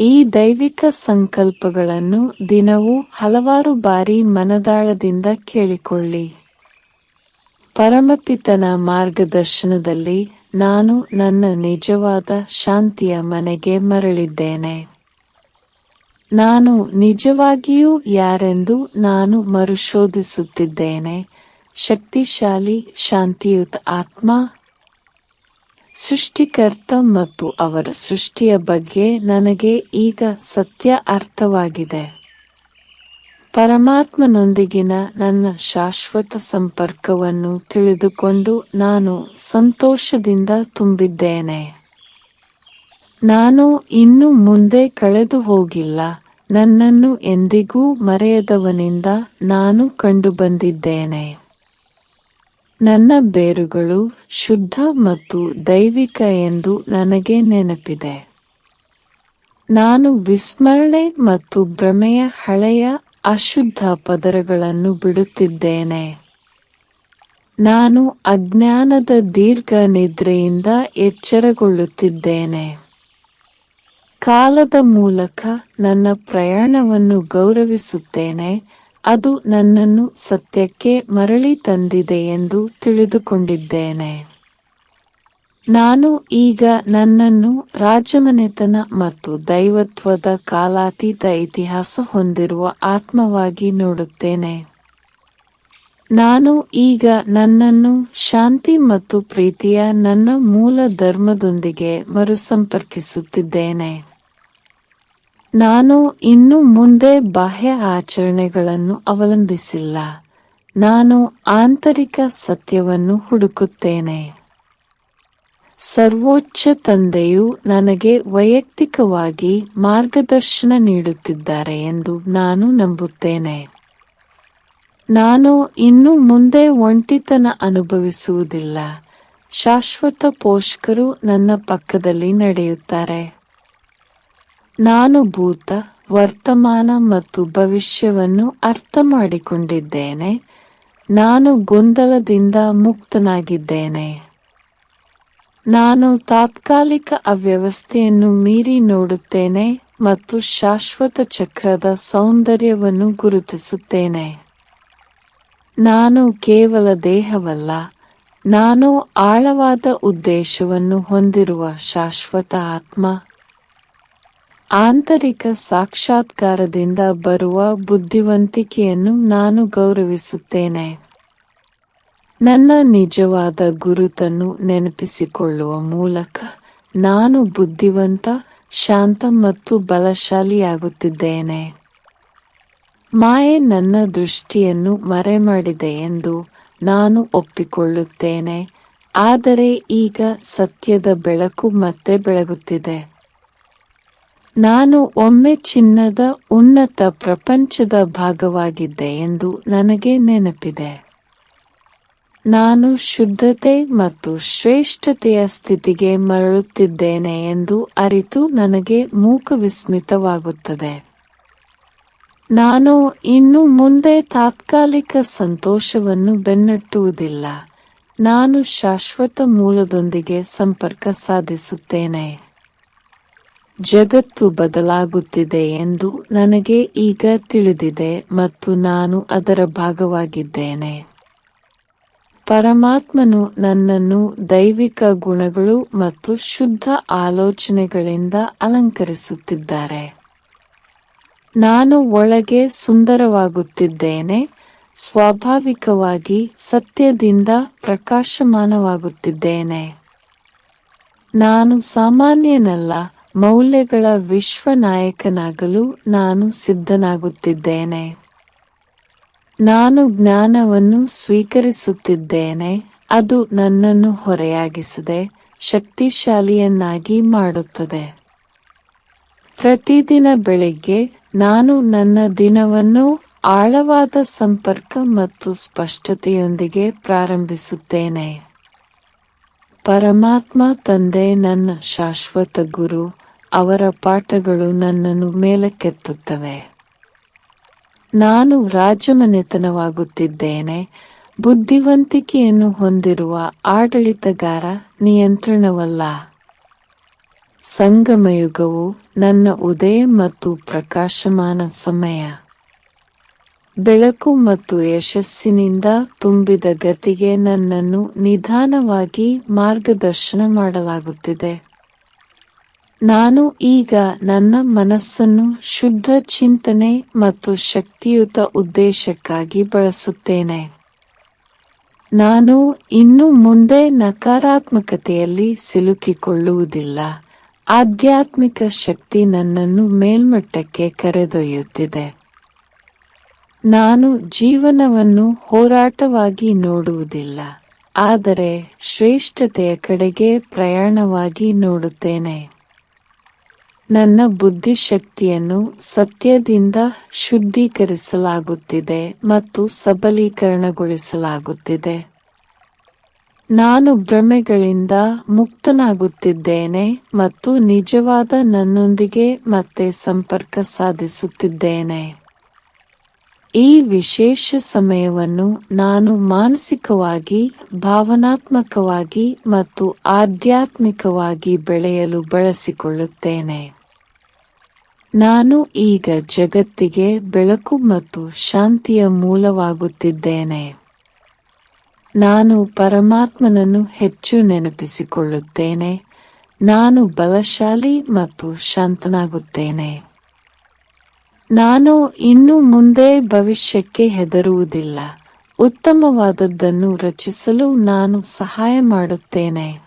ಈ ದೈವಿಕ ಸಂಕಲ್ಪಗಳನ್ನು ದಿನವೂ ಹಲವಾರು ಬಾರಿ ಮನದಾಳದಿಂದ ಕೇಳಿಕೊಳ್ಳಿ. ಪರಮಪಿತನ ಮಾರ್ಗದರ್ಶನದಲ್ಲಿ ನಾನು ನನ್ನ ನಿಜವಾದ ಶಾಂತಿಯ ಮನೆಗೆ ಮರಳಿದ್ದೇನೆ. ನಾನು ನಿಜವಾಗಿಯೂ ಯಾರೆಂದು ನಾನು ಮರುಶೋಧಿಸುತ್ತಿದ್ದೇನೆ. ಶಕ್ತಿಶಾಲಿ, ಶಾಂತಿಯುತ ಆತ್ಮ ಸೃಷ್ಟಿಕರ್ತ ಮತ್ತು ಅವರ ಸೃಷ್ಟಿಯ ಬಗ್ಗೆ ನನಗೆ ಈಗ ಸತ್ಯ ಅರ್ಥವಾಗಿದೆ. ಪರಮಾತ್ಮನೊಂದಿಗಿನ ನನ್ನ ಶಾಶ್ವತ ಸಂಪರ್ಕವನ್ನು ತಿಳಿದುಕೊಂಡು ನಾನು ಸಂತೋಷದಿಂದ ತುಂಬಿದ್ದೇನೆ. ನಾನು ಇನ್ನು ಮುಂದೆ ಕಳೆದು ಹೋಗಿಲ್ಲ. ನನ್ನನ್ನು ಎಂದಿಗೂ ಮರೆಯದವನಿಂದ ನಾನು ಕಂಡುಬಂದಿದ್ದೇನೆ. ನನ್ನ ಬೇರುಗಳು ಶುದ್ಧ ಮತ್ತು ದೈವಿಕ ಎಂದು ನನಗೆ ನೆನಪಿದೆ. ನಾನು ವಿಸ್ಮರಣೆ ಮತ್ತು ಭ್ರಮೆಯ ಹಳೆಯ ಅಶುದ್ಧ ಪದರಗಳನ್ನು ಬಿಡುತ್ತಿದ್ದೇನೆ. ನಾನು ಅಜ್ಞಾನದ ದೀರ್ಘ ನಿದ್ರೆಯಿಂದ ಎಚ್ಚರಗೊಳ್ಳುತ್ತಿದ್ದೇನೆ. ಕಾಲದ ಮೂಲಕ ನನ್ನ ಪ್ರಯಾಣವನ್ನು ಗೌರವಿಸುತ್ತೇನೆ. ಅದು ನನ್ನನ್ನು ಸತ್ಯಕ್ಕೆ ಮರಳಿ ತಂದಿದೆ ಎಂದು ತಿಳಿದುಕೊಂಡಿದ್ದೇನೆ. ನಾನು ಈಗ ನನ್ನನ್ನು ರಾಜಮನೆತನ ಮತ್ತು ದೈವತ್ವದ ಕಾಲಾತೀತ ಇತಿಹಾಸ ಹೊಂದಿರುವ ಆತ್ಮವಾಗಿ ನೋಡುತ್ತೇನೆ. ನಾನು ಈಗ ನನ್ನನ್ನು ಶಾಂತಿ ಮತ್ತು ಪ್ರೀತಿಯ ನನ್ನ ಮೂಲ ಧರ್ಮದೊಂದಿಗೆ ಮರುಸಂಪರ್ಕಿಸುತ್ತಿದ್ದೇನೆ. ನಾನು ಇನ್ನು ಮುಂದೆ ಬಾಹ್ಯ ಆಚರಣೆಗಳನ್ನು ಅವಲಂಬಿಸಿಲ್ಲ. ನಾನು ಆಂತರಿಕ ಸತ್ಯವನ್ನು ಹುಡುಕುತ್ತೇನೆ. ಸರ್ವೋಚ್ಚ ತಂದೆಯು ನನಗೆ ವೈಯಕ್ತಿಕವಾಗಿ ಮಾರ್ಗದರ್ಶನ ನೀಡುತ್ತಿದ್ದಾರೆ ಎಂದು ನಾನು ನಂಬುತ್ತೇನೆ. ನಾನು ಇನ್ನು ಮುಂದೆ ಒಂಟಿತನ ಅನುಭವಿಸುವುದಿಲ್ಲ. ಶಾಶ್ವತ ಪೋಷಕರು ನನ್ನ ಪಕ್ಕದಲ್ಲಿ ನಡೆಯುತ್ತಾರೆ. ನಾನು ಭೂತ, ವರ್ತಮಾನ ಮತ್ತು ಭವಿಷ್ಯವನ್ನು ಅರ್ಥ ಮಾಡಿಕೊಂಡಿದ್ದೇನೆ ನಾನು ಗೊಂದಲದಿಂದ ಮುಕ್ತನಾಗಿದ್ದೇನೆ. ನಾನು ತಾತ್ಕಾಲಿಕ ಅವ್ಯವಸ್ಥೆಯನ್ನು ಮೀರಿ ನೋಡುತ್ತೇನೆ ಮತ್ತು ಶಾಶ್ವತ ಚಕ್ರದ ಸೌಂದರ್ಯವನ್ನು ಗುರುತಿಸುತ್ತೇನೆ. ನಾನು ಕೇವಲ ದೇಹವಲ್ಲ, ನಾನು ಆಳವಾದ ಉದ್ದೇಶವನ್ನು ಹೊಂದಿರುವ ಶಾಶ್ವತ ಆತ್ಮ. ಆಂತರಿಕ ಸಾಕ್ಷಾತ್ಕಾರದಿಂದ ಬರುವ ಬುದ್ಧಿವಂತಿಕೆಯನ್ನು ನಾನು ಗೌರವಿಸುತ್ತೇನೆ. ನನ್ನ ನಿಜವಾದ ಗುರುತನ್ನು ನೆನಪಿಸಿಕೊಳ್ಳುವ ಮೂಲಕ ನಾನು ಬುದ್ಧಿವಂತ, ಶಾಂತ ಮತ್ತು ಬಲಶಾಲಿಯಾಗುತ್ತಿದ್ದೇನೆ. ಮಾಯೆ ನನ್ನ ದೃಷ್ಟಿಯನ್ನು ಮರೆಮಾಡಿದೆ ಎಂದು ನಾನು ಒಪ್ಪಿಕೊಳ್ಳುತ್ತೇನೆ, ಆದರೆ ಈಗ ಸತ್ಯದ ಬೆಳಕು ಮತ್ತೆ ಬೆಳಗುತ್ತಿದೆ. ನಾನು ಒಮ್ಮೆ ಚಿನ್ನದ ಉನ್ನತ ಪ್ರಪಂಚದ ಭಾಗವಾಗಿದ್ದೆ ಎಂದು ನನಗೆ ನೆನಪಿದೆ. ನಾನು ಶುದ್ಧತೆ ಮತ್ತು ಶ್ರೇಷ್ಠತೆಯ ಸ್ಥಿತಿಗೆ ಮರಳುತ್ತಿದ್ದೇನೆ ಎಂದು ಅರಿತು ನನಗೆ ಮೂಕ ವಿಸ್ಮಿತವಾಗುತ್ತದೆ. ನಾನು ಇನ್ನು ಮುಂದೆ ತಾತ್ಕಾಲಿಕ ಸಂತೋಷವನ್ನು ಬೆನ್ನಟ್ಟುವುದಿಲ್ಲ. ನಾನು ಶಾಶ್ವತ ಮೂಲದೊಂದಿಗೆ ಸಂಪರ್ಕ ಸಾಧಿಸುತ್ತೇನೆ. ಜಗತ್ತು ಬದಲಾಗುತ್ತಿದೆ ಎಂದು ನನಗೆ ಈಗ ತಿಳಿದಿದೆ ಮತ್ತು ನಾನು ಅದರ ಭಾಗವಾಗಿದ್ದೇನೆ. ಪರಮಾತ್ಮನು ನನ್ನನ್ನು ದೈವಿಕ ಗುಣಗಳು ಮತ್ತು ಶುದ್ಧ ಆಲೋಚನೆಗಳಿಂದ ಅಲಂಕರಿಸುತ್ತಿದ್ದಾರೆ. ನಾನು ಒಳಗೆ ಸುಂದರವಾಗುತ್ತಿದ್ದೇನೆ, ಸ್ವಾಭಾವಿಕವಾಗಿ ಸತ್ಯದಿಂದ ಪ್ರಕಾಶಮಾನವಾಗುತ್ತಿದ್ದೇನೆ. ನಾನು ಸಾಮಾನ್ಯನಲ್ಲ ಮೌಲ್ಯಗಳ ವಿಶ್ವ ನಾಯಕನಾಗಲು ನಾನು ಸಿದ್ಧನಾಗುತ್ತಿದ್ದೇನೆ. ನಾನು ಜ್ಞಾನವನ್ನು ಸ್ವೀಕರಿಸುತ್ತಿದ್ದೇನೆ. ಅದು ನನ್ನನ್ನು ಹೊರೆಯಾಗಿಸದೆ ಶಕ್ತಿಶಾಲಿಯನ್ನಾಗಿ ಮಾಡುತ್ತದೆ. ಪ್ರತಿದಿನ ಬೆಳಿಗ್ಗೆ ನಾನು ನನ್ನ ದಿನವನ್ನು ಆಳವಾದ ಸಂಪರ್ಕ ಮತ್ತು ಸ್ಪಷ್ಟತೆಯೊಂದಿಗೆ ಪ್ರಾರಂಭಿಸುತ್ತೇನೆ. ಪರಮಾತ್ಮ ತಂದೆ ನನ್ನ ಶಾಶ್ವತ ಗುರು, ಅವರ ಪಾಠಗಳು ನನ್ನನ್ನು ಮೇಲಕ್ಕೆತ್ತುತ್ತವೆ. ನಾನು ರಾಜಮನೆತನವಾಗುತ್ತಿದ್ದೇನೆ, ಬುದ್ಧಿವಂತಿಕೆಯನ್ನು ಹೊಂದಿರುವ ಆಡಳಿತಗಾರ ನಿಯಂತ್ರಣವಲ್ಲ. ಸಂಗಮಯುಗವು ನನ್ನ ಉದಯ ಮತ್ತು ಪ್ರಕಾಶಮಾನ ಸಮಯ. ಬೆಳಕು ಮತ್ತು ಯಶಸ್ಸಿನಿಂದ ತುಂಬಿದ ಗತಿಗೆ ನನ್ನನ್ನು ನಿಧಾನವಾಗಿ ಮಾರ್ಗದರ್ಶನ ಮಾಡಲಾಗುತ್ತಿದೆ. ನಾನು ಈಗ ನನ್ನ ಮನಸ್ಸನ್ನು ಶುದ್ಧ ಚಿಂತನೆ ಮತ್ತು ಶಕ್ತಿಯುತ ಉದ್ದೇಶಕ್ಕಾಗಿ ಬಳಸುತ್ತೇನೆ. ನಾನು ಇನ್ನು ಮುಂದೆ ನಕಾರಾತ್ಮಕತೆಯಲ್ಲಿ ಸಿಲುಕಿಕೊಳ್ಳುವುದಿಲ್ಲ. ಆಧ್ಯಾತ್ಮಿಕ ಶಕ್ತಿ ನನ್ನನ್ನು ಮೇಲ್ಮಟ್ಟಕ್ಕೆ ಕರೆದೊಯ್ಯುತ್ತಿದೆ. ನಾನು ಜೀವನವನ್ನು ಹೋರಾಟವಾಗಿ ನೋಡುವುದಿಲ್ಲ, ಆದರೆ ಶ್ರೇಷ್ಠತೆಯ ಕಡೆಗೆ ಪ್ರಯಾಣವಾಗಿ ನೋಡುತ್ತೇನೆ. ನನ್ನ ಬುದ್ಧಿಶಕ್ತಿಯನ್ನು ಸತ್ಯದಿಂದ ಶುದ್ಧೀಕರಿಸಲಾಗುತ್ತಿದೆ ಮತ್ತು ಸಬಲೀಕರಣಗೊಳಿಸಲಾಗುತ್ತಿದೆ. ನಾನು ಭ್ರಮೆಗಳಿಂದ ಮುಕ್ತನಾಗುತ್ತಿದ್ದೇನೆ ಮತ್ತು ನಿಜವಾದ ನನ್ನೊಂದಿಗೆ ಮತ್ತೆ ಸಂಪರ್ಕ ಸಾಧಿಸುತ್ತಿದ್ದೇನೆ. ಈ ವಿಶೇಷ ಸಮಯವನ್ನು ನಾನು ಮಾನಸಿಕವಾಗಿ, ಭಾವನಾತ್ಮಕವಾಗಿ ಮತ್ತು ಆಧ್ಯಾತ್ಮಿಕವಾಗಿ ಬೆಳೆಯಲು ಬಳಸಿಕೊಳ್ಳುತ್ತೇನೆ. ನಾನು ಈಗ ಜಗತ್ತಿಗೆ ಬೆಳಕು ಮತ್ತು ಶಾಂತಿಯ ಮೂಲವಾಗುತ್ತಿದ್ದೇನೆ. ನಾನು ಪರಮಾತ್ಮನನ್ನು ಹೆಚ್ಚು ನೆನಪಿಸಿಕೊಳ್ಳುತ್ತೇನೆ. ನಾನು ಬಲಶಾಲಿ ಮತ್ತು ಶಾಂತನಾಗುತ್ತೇನೆ. ನಾನು ಇನ್ನು ಮುಂದೆ ಭವಿಷ್ಯಕ್ಕೆ ಹೆದರುವುದಿಲ್ಲ. ಉತ್ತಮವಾದದ್ದನ್ನು ರಚಿಸಲು ನಾನು ಸಹಾಯ ಮಾಡುತ್ತೇನೆ.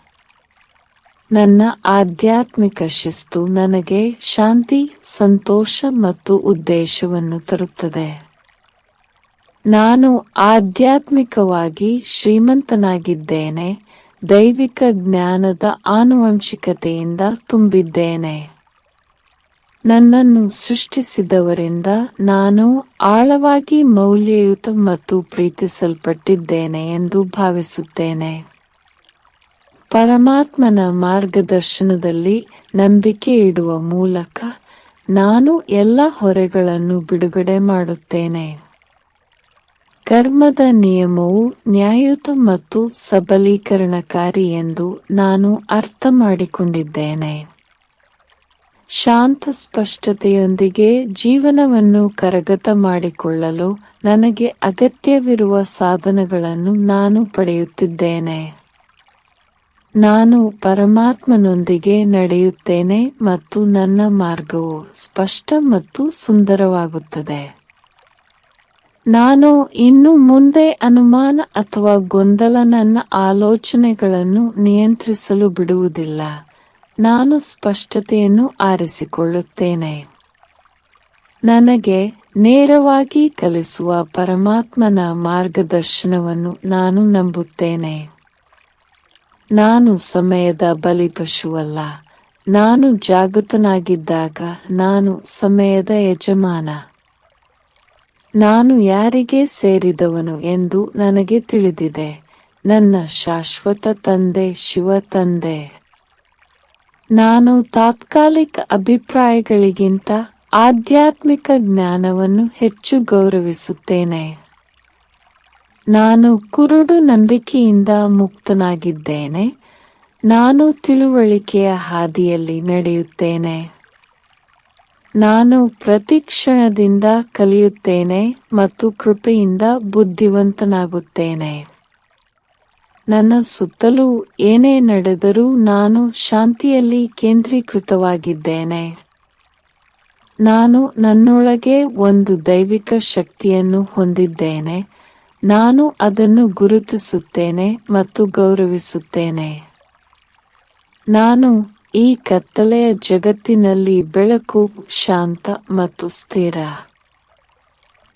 ನನ್ನ ಆಧ್ಯಾತ್ಮಿಕ ಶಿಸ್ತು ನನಗೆ ಶಾಂತಿ, ಸಂತೋಷ ಮತ್ತು ಉದ್ದೇಶವನ್ನು ತರುತ್ತದೆ. ನಾನು ಆಧ್ಯಾತ್ಮಿಕವಾಗಿ ಶ್ರೀಮಂತನಾಗಿದ್ದೇನೆ, ದೈವಿಕ ಜ್ಞಾನದ ಆನುವಂಶಿಕತೆಯಿಂದ ತುಂಬಿದ್ದೇನೆ. ನನ್ನನ್ನು ಸೃಷ್ಟಿಸಿದವರಿಂದ ನಾನು ಆಳವಾಗಿ ಮೌಲ್ಯಯುತ ಮತ್ತು ಪ್ರೀತಿಸಲ್ಪಟ್ಟಿದ್ದೇನೆ ಎಂದು ಭಾವಿಸುತ್ತೇನೆ. ಪರಮಾತ್ಮನ ಮಾರ್ಗದರ್ಶನದಲ್ಲಿ ನಂಬಿಕೆ ಇಡುವ ಮೂಲಕ ನಾನು ಎಲ್ಲ ಹೊರೆಗಳನ್ನು ಬಿಡುಗಡೆ ಮಾಡುತ್ತೇನೆ. ಕರ್ಮದ ನಿಯಮವು ನ್ಯಾಯಯುತ ಮತ್ತು ಸಬಲೀಕರಣಕಾರಿ ಎಂದು ನಾನು ಅರ್ಥ ಮಾಡಿಕೊಂಡಿದ್ದೇನೆ ಶಾಂತ ಸ್ಪಷ್ಟತೆಯೊಂದಿಗೆ ಜೀವನವನ್ನು ಕರಗತ ಮಾಡಿಕೊಳ್ಳಲು ನನಗೆ ಅಗತ್ಯವಿರುವ ಸಾಧನಗಳನ್ನು ನಾನು ಪಡೆಯುತ್ತಿದ್ದೇನೆ. ನಾನು ಪರಮಾತ್ಮನೊಂದಿಗೆ ನಡೆಯುತ್ತೇನೆ ಮತ್ತು ನನ್ನ ಮಾರ್ಗವು ಸ್ಪಷ್ಟ ಮತ್ತು ಸುಂದರವಾಗುತ್ತದೆ. ನಾನು ಇನ್ನು ಮುಂದೆ ಅನುಮಾನ ಅಥವಾ ಗೊಂದಲ ನನ್ನ ಆಲೋಚನೆಗಳನ್ನು ನಿಯಂತ್ರಿಸಲು ಬಿಡುವುದಿಲ್ಲ. ನಾನು ಸ್ಪಷ್ಟತೆಯನ್ನು ಆರಿಸಿಕೊಳ್ಳುತ್ತೇನೆ. ನನಗೆ ನೇರವಾಗಿ ಕಲಿಸುವ ಪರಮಾತ್ಮನ ಮಾರ್ಗದರ್ಶನವನ್ನು ನಾನು ನಂಬುತ್ತೇನೆ. ನಾನು ಸಮಯದ ಬಲಿಪಶುವಲ್ಲ. ನಾನು ಜಾಗೃತನಾಗಿದ್ದಾಗ ನಾನು ಸಮಯದ ಯಜಮಾನ. ನಾನು ಯಾರಿಗೆ ಸೇರಿದವನು ಎಂದು ನನಗೆ ತಿಳಿದಿದೆ. ನನ್ನ ಶಾಶ್ವತ ತಂದೆ ಶಿವ ತಂದೆ. ನಾನು ತಾತ್ಕಾಲಿಕ ಅಭಿಪ್ರಾಯಗಳಿಗಿಂತ ಆಧ್ಯಾತ್ಮಿಕ ಜ್ಞಾನವನ್ನು ಹೆಚ್ಚು ಗೌರವಿಸುತ್ತೇನೆ. ನಾನು ಕುರುಡು ನಂಬಿಕೆಯಿಂದ ಮುಕ್ತನಾಗಿದ್ದೇನೆ. ನಾನು ತಿಳುವಳಿಕೆಯ ಹಾದಿಯಲ್ಲಿ ನಡೆಯುತ್ತೇನೆ. ನಾನು ಪ್ರತಿ ಕ್ಷಣದಿಂದ ಕಲಿಯುತ್ತೇನೆ ಮತ್ತು ಕೃಪೆಯಿಂದ ಬುದ್ಧಿವಂತನಾಗುತ್ತೇನೆ. ನನ್ನ ಸುತ್ತಲೂ ಏನೇ ನಡೆದರೂ ನಾನು ಶಾಂತಿಯಲ್ಲಿ ಕೇಂದ್ರೀಕೃತವಾಗಿದ್ದೇನೆ. ನಾನು ನನ್ನೊಳಗೆ ಒಂದು ದೈವಿಕ ಶಕ್ತಿಯನ್ನು ಹೊಂದಿದ್ದೇನೆ. ನಾನು ಅದನ್ನು ಗುರುತಿಸುತ್ತೇನೆ ಮತ್ತು ಗೌರವಿಸುತ್ತೇನೆ. ನಾನು ಈ ಕತ್ತಲೆಯ ಜಗತ್ತಿನಲ್ಲಿ ಬೆಳಕು ಶಾಂತ ಮತ್ತು ಸ್ಥಿರ.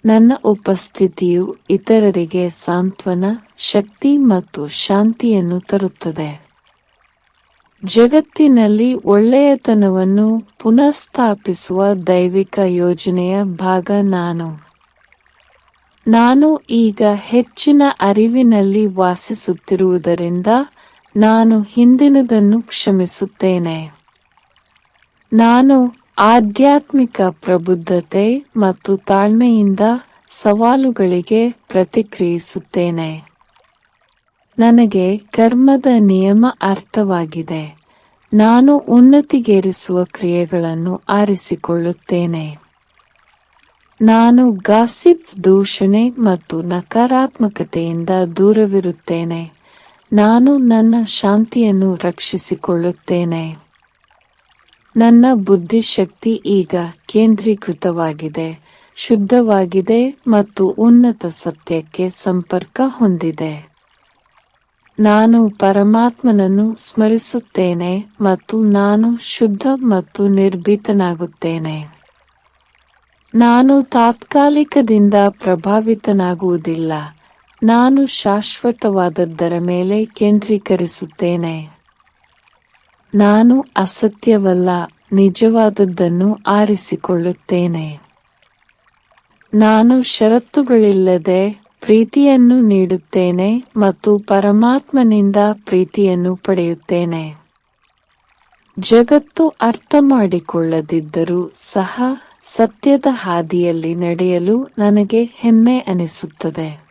ನನ್ನ ಉಪಸ್ಥಿತಿಯು ಇತರರಿಗೆ ಸಾಂತ್ವನ, ಶಕ್ತಿ ಮತ್ತು ಶಾಂತಿಯನ್ನು ತರುತ್ತದೆ. ಜಗತ್ತಿನಲ್ಲಿ ಒಳ್ಳೆಯತನವನ್ನು ಪುನಃಸ್ಥಾಪಿಸುವ ದೈವಿಕ ಯೋಜನೆಯ ಭಾಗ ನಾನು. ನಾನು ಈಗ ಹೆಚ್ಚಿನ ಅರಿವಿನಲ್ಲಿ ವಾಸಿಸುತ್ತಿರುವುದರಿಂದ ನಾನು ಹಿಂದಿನದನ್ನು ಕ್ಷಮಿಸುತ್ತೇನೆ. ನಾನು ಆಧ್ಯಾತ್ಮಿಕ ಪ್ರಬುದ್ಧತೆ ಮತ್ತು ತಾಳ್ಮೆಯಿಂದ ಸವಾಲುಗಳಿಗೆ ಪ್ರತಿಕ್ರಿಯಿಸುತ್ತೇನೆ. ನನಗೆ ಕರ್ಮದ ನಿಯಮ ಅರ್ಥವಾಗಿದೆ. ನಾನು ಉನ್ನತಿಗೇರಿಸುವ ಕ್ರಿಯೆಗಳನ್ನು ಆರಿಸಿಕೊಳ್ಳುತ್ತೇನೆ. ನಾನು ಗಾಸಿಪ್ ದೂಷಣೆ ಮತ್ತು ನಕಾರಾತ್ಮಕತೆಯಿಂದ ದೂರವಿರುತ್ತೇನೆ. ನಾನು ನನ್ನ ಶಾಂತಿಯನ್ನು ರಕ್ಷಿಸಿಕೊಳ್ಳುತ್ತೇನೆ. ನನ್ನ ಬುದ್ಧಿಶಕ್ತಿ ಈಗ ಕೇಂದ್ರೀಕೃತವಾಗಿದೆ, ಶುದ್ಧವಾಗಿದೆ ಮತ್ತು ಉನ್ನತ ಸತ್ಯಕ್ಕೆ ಸಂಪರ್ಕ ಹೊಂದಿದೆ. ನಾನು ಪರಮಾತ್ಮನನ್ನು ಸ್ಮರಿಸುತ್ತೇನೆ ಮತ್ತು ನಾನು ಶುದ್ಧ ಮತ್ತು ನಿರ್ಭೀತನಾಗುತ್ತೇನೆ. ನಾನು ತಾತ್ಕಾಲಿಕದಿಂದ ಪ್ರಭಾವಿತನಾಗುವುದಿಲ್ಲ. ನಾನು ಶಾಶ್ವತವಾದದ್ದರ ಮೇಲೆ ಕೇಂದ್ರೀಕರಿಸುತ್ತೇನೆ. ನಾನು ಅಸತ್ಯವಲ್ಲ, ನಿಜವಾದದ್ದನ್ನು ಆರಿಸಿಕೊಳ್ಳುತ್ತೇನೆ. ನಾನು ಷರತ್ತುಗಳಿಲ್ಲದೆ ಪ್ರೀತಿಯನ್ನು ನೀಡುತ್ತೇನೆ ಮತ್ತು ಪರಮಾತ್ಮನಿಂದ ಪ್ರೀತಿಯನ್ನು ಪಡೆಯುತ್ತೇನೆ. ಜಗತ್ತು ಅರ್ಥ ಮಾಡಿಕೊಳ್ಳದಿದ್ದರೂ ಸಹ ಸತ್ಯದ ಹಾದಿಯಲ್ಲಿ ನಡೆಯಲು ನನಗೆ ಹೆಮ್ಮೆ ಅನಿಸುತ್ತದೆ.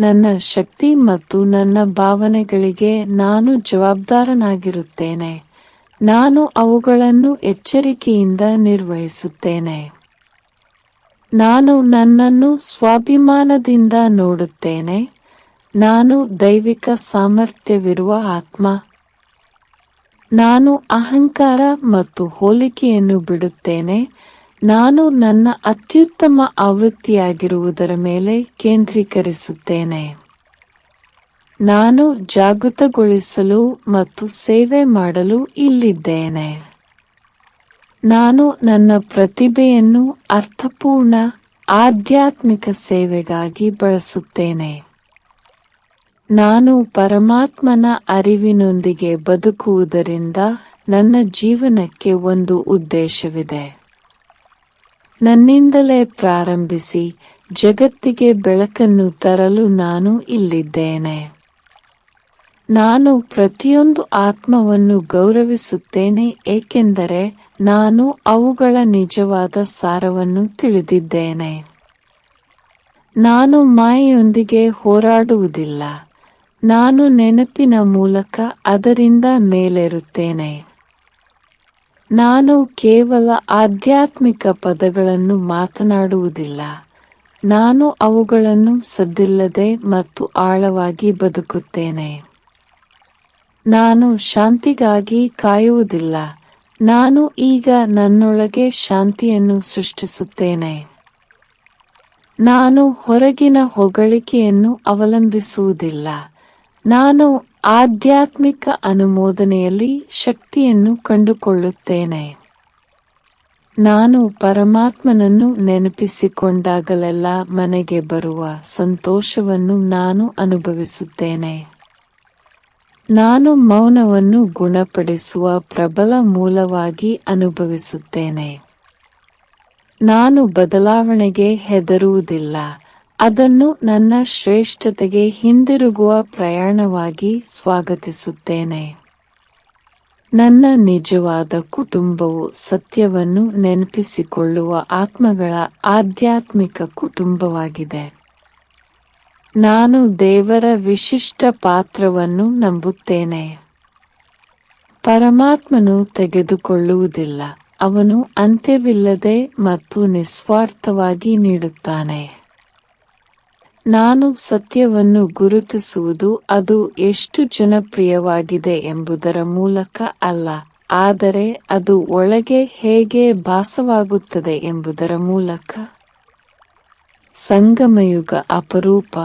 ನನ್ನ ಶಕ್ತಿ ಮತ್ತು ನನ್ನ ಭಾವನೆಗಳಿಗೆ ನಾನು ಜವಾಬ್ದಾರನಾಗಿರುತ್ತೇನೆ. ನಾನು ಅವುಗಳನ್ನು ಎಚ್ಚರಿಕೆಯಿಂದ ನಿರ್ವಹಿಸುತ್ತೇನೆ. ನಾನು ನನ್ನನ್ನು ಸ್ವಾಭಿಮಾನದಿಂದ ನೋಡುತ್ತೇನೆ. ನಾನು ದೈವಿಕ ಸಾಮರ್ಥ್ಯವಿರುವ ಆತ್ಮ. ನಾನು ಅಹಂಕಾರ ಮತ್ತು ಹೋಲಿಕೆಯನ್ನು ಬಿಡುತ್ತೇನೆ. ನಾನು ನನ್ನ ಅತ್ಯುತ್ತಮ ಆವೃತ್ತಿಯಾಗಿರುವುದರ ಮೇಲೆ ಕೇಂದ್ರೀಕರಿಸುತ್ತೇನೆ. ನಾನು ಜಾಗೃತಗೊಳಿಸಲು ಮತ್ತು ಸೇವೆ ಮಾಡಲು ಇಲ್ಲಿದ್ದೇನೆ. ನಾನು ನನ್ನ ಪ್ರತಿಭೆಯನ್ನು ಅರ್ಥಪೂರ್ಣ, ಆಧ್ಯಾತ್ಮಿಕ ಸೇವೆಗಾಗಿ ಬಳಸುತ್ತೇನೆ. ನಾನು ಪರಮಾತ್ಮನ ಅರಿವಿನೊಂದಿಗೆ ಬದುಕುವುದರಿಂದ ನನ್ನ ಜೀವನಕ್ಕೆ ಒಂದು ಉದ್ದೇಶವಿದೆ. ನನ್ನಿಂದಲೇ ಪ್ರಾರಂಭಿಸಿ ಜಗತ್ತಿಗೆ ಬೆಳಕನ್ನು ತರಲು ನಾನು ಇಲ್ಲಿದ್ದೇನೆ. ನಾನು ಪ್ರತಿಯೊಂದು ಆತ್ಮವನ್ನು ಗೌರವಿಸುತ್ತೇನೆ, ಏಕೆಂದರೆ ನಾನು ಅವುಗಳ ನಿಜವಾದ ಸಾರವನ್ನು ತಿಳಿದಿದ್ದೇನೆ. ನಾನು ಮಾಯೆಯೊಂದಿಗೆ ಹೋರಾಡುವುದಿಲ್ಲ. ನಾನು ನೆನಪಿನ ಮೂಲಕ ಅದರಿಂದ ಮೇಲೇರುತ್ತೇನೆ. ನಾನು ಕೇವಲ ಆಧ್ಯಾತ್ಮಿಕ ಪದಗಳನ್ನು ಮಾತನಾಡುವುದಿಲ್ಲ. ನಾನು ಅವುಗಳನ್ನು ಸದ್ದಿಲ್ಲದೆ ಮತ್ತು ಆಳವಾಗಿ ಬದುಕುತ್ತೇನೆ. ನಾನು ಶಾಂತಿಗಾಗಿ ಕಾಯುವುದಿಲ್ಲ. ನಾನು ಈಗ ನನ್ನೊಳಗೆ ಶಾಂತಿಯನ್ನು ಸೃಷ್ಟಿಸುತ್ತೇನೆ. ನಾನು ಹೊರಗಿನ ಹೊಗಳಿಕೆಯನ್ನು ಅವಲಂಬಿಸುವುದಿಲ್ಲ. ನಾನು ಆಧ್ಯಾತ್ಮಿಕ ಅನುಮೋದನೆಯಲ್ಲಿ ಶಕ್ತಿಯನ್ನು ಕಂಡುಕೊಳ್ಳುತ್ತೇನೆ. ನಾನು ಪರಮಾತ್ಮನನ್ನು ನೆನಪಿಸಿಕೊಂಡಾಗಲೆಲ್ಲ ಮನೆಗೆ ಬರುವ ಸಂತೋಷವನ್ನು ನಾನು ಅನುಭವಿಸುತ್ತೇನೆ. ನಾನು ಮೌನವನ್ನು ಗುಣಪಡಿಸುವ ಪ್ರಬಲ ಮೂಲವಾಗಿ ಅನುಭವಿಸುತ್ತೇನೆ. ನಾನು ಬದಲಾವಣೆಗೆ ಹೆದರುವುದಿಲ್ಲ. ಅದನ್ನು ನನ್ನ ಶ್ರೇಷ್ಠತೆಗೆ ಹಿಂದಿರುಗುವ ಪ್ರಯಾಣವಾಗಿ ಸ್ವಾಗತಿಸುತ್ತೇನೆ. ನನ್ನ ನಿಜವಾದ ಕುಟುಂಬವು ಸತ್ಯವನ್ನು ನೆನಪಿಸಿಕೊಳ್ಳುವ ಆತ್ಮಗಳ ಆಧ್ಯಾತ್ಮಿಕ ಕುಟುಂಬವಾಗಿದೆ. ನಾನು ದೇವರ ವಿಶಿಷ್ಟ ಪಾತ್ರವನ್ನು ನಂಬುತ್ತೇನೆ. ಪರಮಾತ್ಮನು ತೆಗೆದುಕೊಳ್ಳುವುದಿಲ್ಲ, ಅವನು ಅಂತ್ಯವಿಲ್ಲದೆ ಮತ್ತು ನಿಸ್ವಾರ್ಥವಾಗಿ ನೀಡುತ್ತಾನೆ. ನಾನು ಸತ್ಯವನ್ನು ಗುರುತಿಸುವುದು ಅದು ಎಷ್ಟು ಜನಪ್ರಿಯವಾಗಿದೆ ಎಂಬುದರ ಮೂಲಕ ಅಲ್ಲ, ಆದರೆ ಅದು ಒಳಗೆ ಹೇಗೆ ಭಾಸವಾಗುತ್ತದೆ ಎಂಬುದರ ಮೂಲಕ. ಸಂಗಮಯುಗ ಅಪರೂಪ,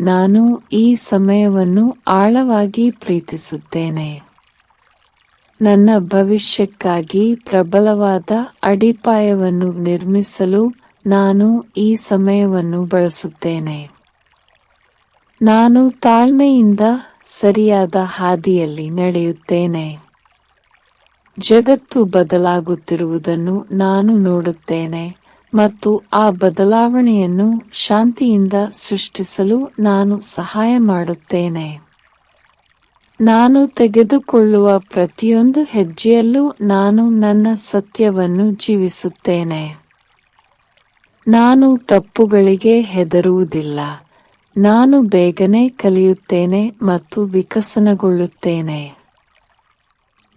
ನಾನು ಈ ಸಮಯವನ್ನು ಆಳವಾಗಿ ಪ್ರೀತಿಸುತ್ತೇನೆ. ನನ್ನ ಭವಿಷ್ಯಕ್ಕಾಗಿ ಪ್ರಬಲವಾದ ಅಡಿಪಾಯವನ್ನು ನಿರ್ಮಿಸಲು ನಾನು ಈ ಸಮಯವನ್ನು ಬಳಸುತ್ತೇನೆ. ನಾನು ತಾಳ್ಮೆಯಿಂದ ಸರಿಯಾದ ಹಾದಿಯಲ್ಲಿ ನಡೆಯುತ್ತೇನೆ. ಜಗತ್ತು ಬದಲಾಗುತ್ತಿರುವುದನ್ನು ನಾನು ನೋಡುತ್ತೇನೆ ಮತ್ತು ಆ ಬದಲಾವಣೆಯನ್ನು ಶಾಂತಿಯಿಂದ ಸೃಷ್ಟಿಸಲು ನಾನು ಸಹಾಯ ಮಾಡುತ್ತೇನೆ. ನಾನು ತೆಗೆದುಕೊಳ್ಳುವ ಪ್ರತಿಯೊಂದು ಹೆಜ್ಜೆಯಲ್ಲೂ ನಾನು ನನ್ನ ಸತ್ಯವನ್ನು ಜೀವಿಸುತ್ತೇನೆ. ನಾನು ತಪ್ಪುಗಳಿಗೆ ಹೆದರುವುದಿಲ್ಲ. ನಾನು ಬೇಗನೆ ಕಲಿಯುತ್ತೇನೆ ಮತ್ತು ವಿಕಸನಗೊಳ್ಳುತ್ತೇನೆ.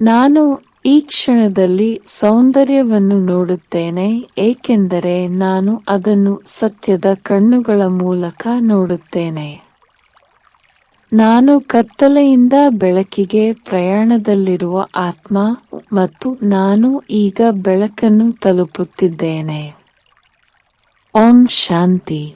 ನಾನು ಈ ಕ್ಷಣದಲ್ಲಿ ಸೌಂದರ್ಯವನ್ನು ನೋಡುತ್ತೇನೆ, ಏಕೆಂದರೆ ನಾನು ಅದನ್ನು ಸತ್ಯದ ಕಣ್ಣುಗಳ ಮೂಲಕ ನೋಡುತ್ತೇನೆ. ನಾನು ಕತ್ತಲೆಯಿಂದ ಬೆಳಕಿಗೆ ಪ್ರಯಾಣದಲ್ಲಿರುವ ಆತ್ಮ ಮತ್ತು ನಾನು ಈಗ ಬೆಳಕನ್ನು ತಲುಪುತ್ತಿದ್ದೇನೆ. ಓಂ ಶಾಂತಿ.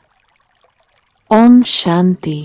ಓಂ ಶಾಂತಿ